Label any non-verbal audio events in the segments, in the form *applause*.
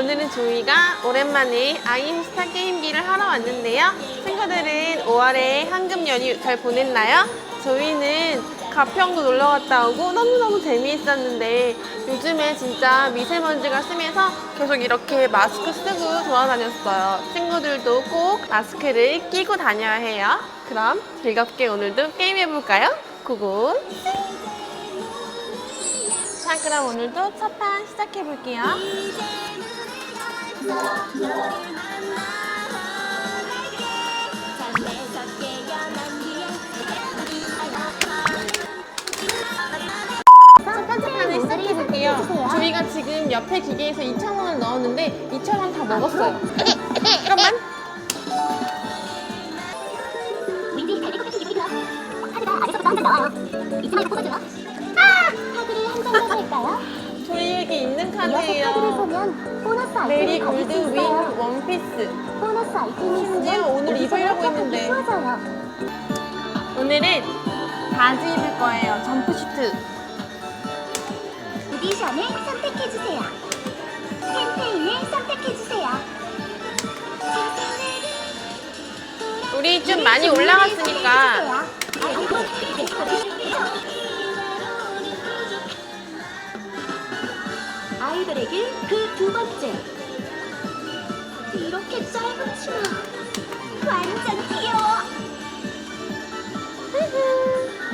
오늘은 조이가 오랜만에 아임스타 게임기를 하러 왔는데요. 친구들은 5월에 한금 연휴 잘 보냈나요? 저희는 가평도 놀러 갔다 오고 너무너무 재미있었는데 요즘에 진짜 미세먼지가 심해서 계속 이렇게 마스크 쓰고 돌아다녔어요. 친구들도 꼭 마스크를 끼고 다녀야 해요. 그럼 즐겁게 오늘도 게임해볼까요? 고고! 자, 그럼 오늘도 첫판 시작해볼게요. 저희가 지금 옆에 기계에서 2,000원을 넣었는데 2,000원 다 먹었어요. 잠깐만. 윈디 달리고 같은 기분이 들어. 카드가 아래서부터 한장 나와요. 이쯤에서 꽂아줘요. 이어서. 사면 보너스 메리 아이템을 받을 수윙 있어요. 원피스. 보너스 아이템이 심지어 있으면 오늘 입으려고 했는데. 오늘은 바지 입을 거예요. 점프 슈트. 오디션을 선택해주세요. 캠페인을 선택해주세요. 우리 좀 많이 올라갔으니까 아이들에게 그 두 번째 이렇게 짧은 치마 완전 귀여워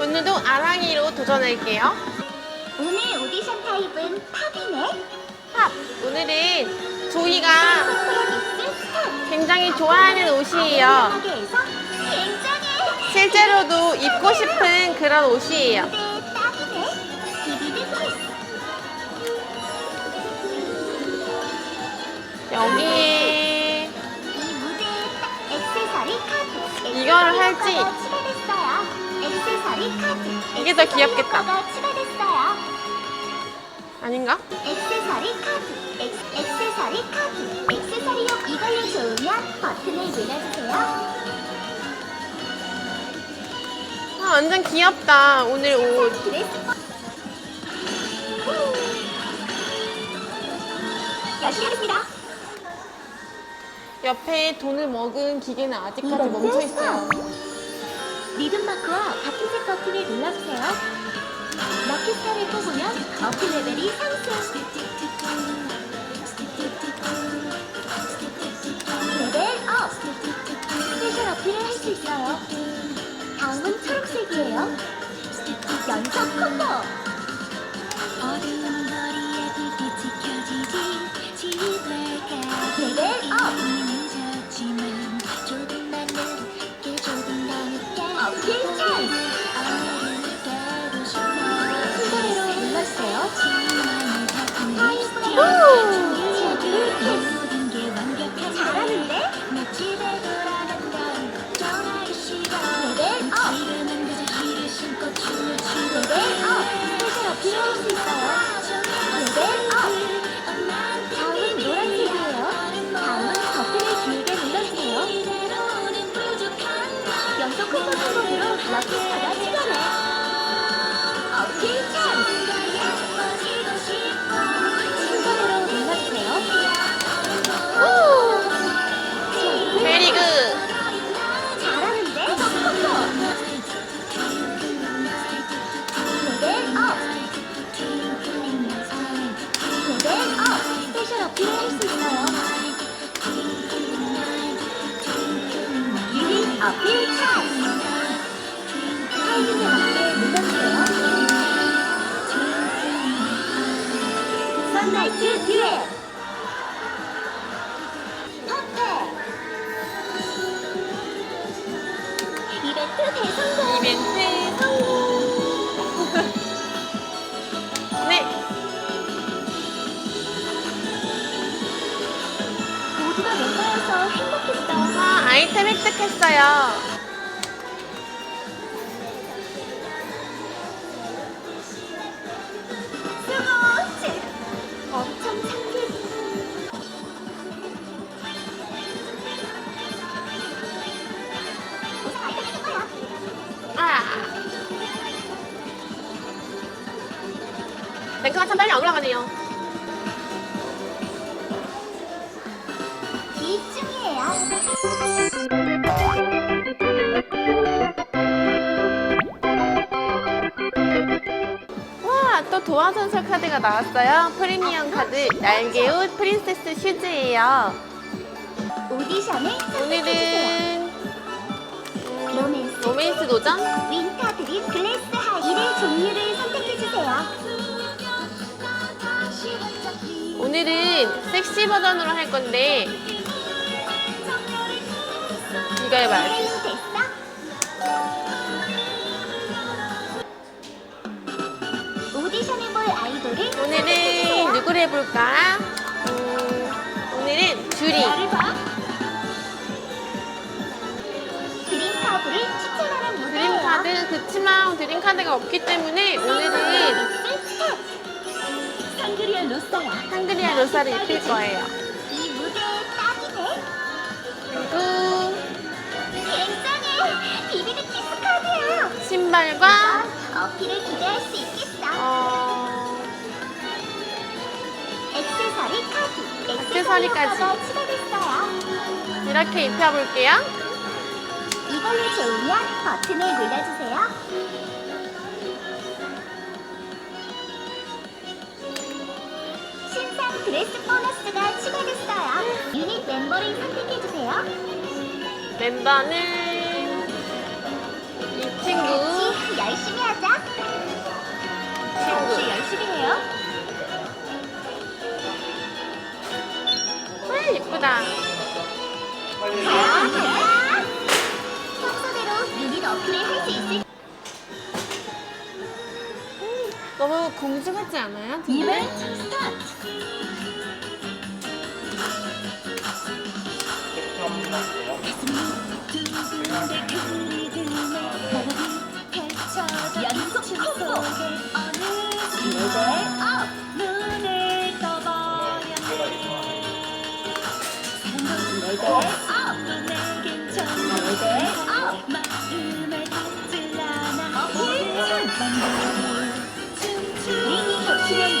오늘도 아랑이로 도전할게요. 오늘 오디션 타입은 팝이네 팝. 오늘은 조이가 굉장히 좋아하는 옷이에요. 가게에서 굉장히 실제로도 입고 싶은 그런 옷이에요. 여기에 이 무대에 딱 액세서리 카드 이거를 할지. 액세서리 카드 이게 더 귀엽겠다. 아닌가? 액세서리 카드 액, 액세서리 카드 액세서리 요 이걸로 좋으면 버튼을 눌러주세요 아, 완전 귀엽다. 오늘 옷. 드레스 후. 열심히 하겠습니다 옆에 돈을 먹은 기계는 아직까지 이벤트 멈춰 있어요. 리듬 마크와 같은 색 버튼을 눌러주세요. 럭키스타를 뽑으면 어필 레벨이 상승. 레벨 업. 스페셜 어필을 할 수 있어요. 다음은 초록색이에요. 연속 콤보. 어두운 거리에 불빛이 켜지지 선라이트 듀엣 퍼펙트 이벤트 대성공 이벤트 성공. 네. 모두가 멤버여서 행복했어 아, 아이템 획득했어요. 참 빨리 안 올라가네요. 와, 또 도화전설 카드가 나왔어요. 프리미엄 카드 날개옷 프린세스 슈즈예요. 오디션을 선택해주세요. 오늘은 로맨스, 로맨스 도전? 윈터 드림, 글래스 버전으로 할 건데 이거 해봐야지. 오디션 아이돌을 오늘은 누구를 해볼까? 음, 오늘은 주리. 나를 봐. 드림 카드를 추천하는 무대예요. 드림 카드 그치만 드림 카드가 없기 때문에 오늘은 상그리아 로사야. 한그리아 로사를 입힐 거예요. 이 무대에 딱이네. 그리고 굉장해. 비비드 키스 카드야. 신발과 어필을 기대할 수 있겠어. 어, 액세서리 카드. 액세서리까지. 추가됐어요. 이렇게 입혀볼게요. 이걸로 재우면 버튼을 눌러주세요. 신상 드레스 보너스가 추가됐어요. 유닛 멤버를 선택해주세요. 멤버는 이 친구. 같이 열심히 하자. 같이 열심히 해요. 와, 예쁘다. 자, 평소대로 유닛 어필을 할 수 있을 너무 공주 같지 않아요? 이벤트 스타트. 연속 콤보. 레벨 업. 눈을 떠버렸네. 레벨 업. 레벨 업. 링이 겹치면 눌러주세요.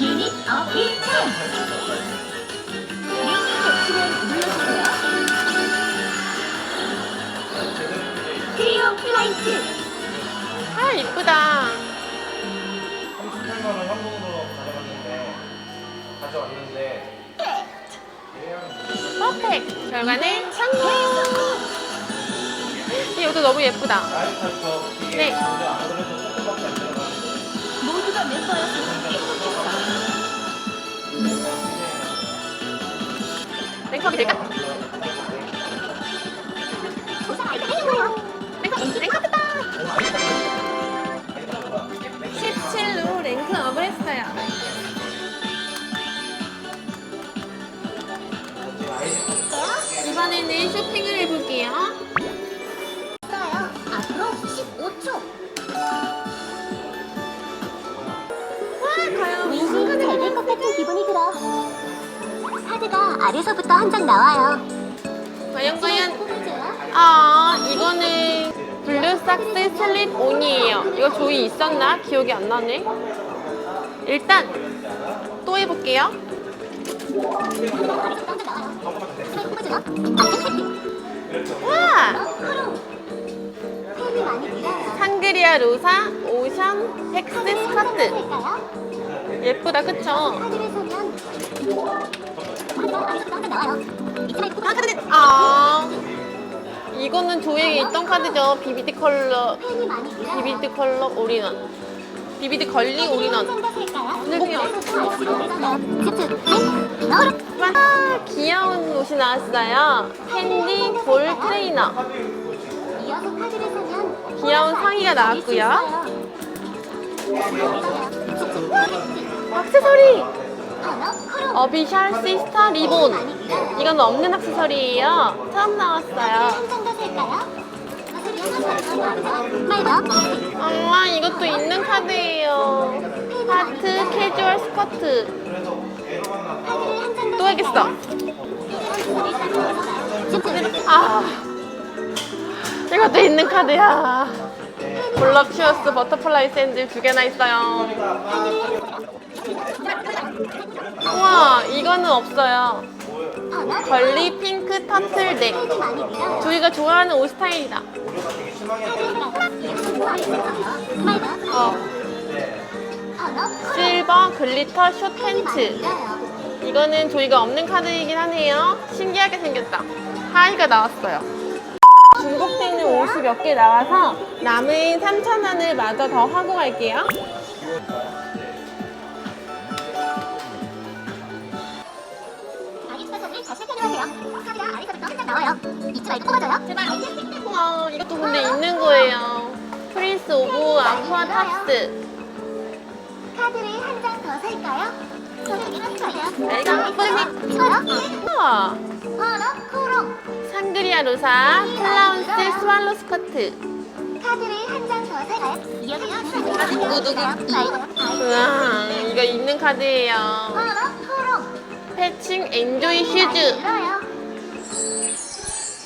유닛 눌러주세요. 트리오 플라이트. 아, 예쁘다. 38만 원 현금으로 가져갔는데 가져왔는데 퍼펙트. 결과는 성공. 이것도 너무 예쁘다. 네. 들어가는데 모두가 멤버였으면 행복했어. 랭크업이 될까? 조사 아이템 해요. 랭크, 랭크업 됐다. 17로 랭크업을 했어요. 이번에는 쇼핑을 해볼게요. 아래서부터 한 장 나와요. 과연 과연 뽑아줘요. 아 이거는 블루삭스 슬립 온이에요 이거 조이 있었나? 기억이 안 나네 일단 또 해볼게요. 와. 상그리아 로사 오션 팩스 스커트? 예쁘다 그쵸? 카드는 아. 이거는 조이에 있던 카드죠. 비비드 컬러. 비비드 컬러 올인원. 비비드 걸리 올인원. 아 귀여운 옷이 나왔어요. 캔디 볼 트레이너. 귀여운 상의가 나왔고요. 액세서리 어비셜 시스터 리본 이건 없는 액세서리예요. 처음 나왔어요. 엄마 이것도 있는 카드예요. 하트 캐주얼 스커트. 또 해야겠어. 아 이것도 있는 카드야. 볼럽슈어스 버터플라이 샌들 두 개나 있어요 이거는 없어요 걸리 핑크 많이 밀어요. 조이가 좋아하는 옷 스타일이다 어 실버 글리터 숏 팬츠. 이거는 조이가 없는 카드이긴 하네요. 신기하게 생겼다. 하이가 나왔어요. 중국돼 있는 옷이 몇 개 나와서 남은 3,000원을 마저 더 하고 갈게요. 아리스부터 한장 나와요. 잊지 말고 뽑아줘요. 제발. 우와, 이것도 근데 있는 거예요. 프린스 오브 아쿠아 탑스. 카드를 한 장 더 살까요? 내가 뿔미. 우와, 언어 코롱. 상그리아 로사 클라운스 스왈로 스커트. 카드를 한 장 더 살까요? 누구, 누구? 누구? 우와, 이거 있는 카드예요. 언어 코롱. 패칭 엔조이. 밀어요.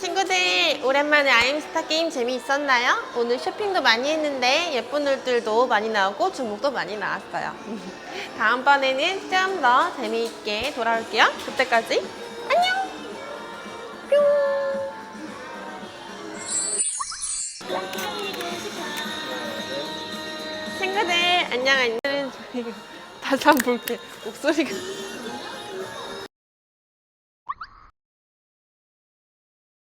친구들 오랜만에 아임스타 게임 재미있었나요? 오늘 쇼핑도 많이 했는데 예쁜 옷들도 많이 나오고 중복도 많이 나왔어요 *laughs* 다음번에는 좀 더 재미있게 돌아올게요 그때까지 안녕 뿅 친구들 안녕 안녕 *laughs* 다시 한번 볼게 목소리가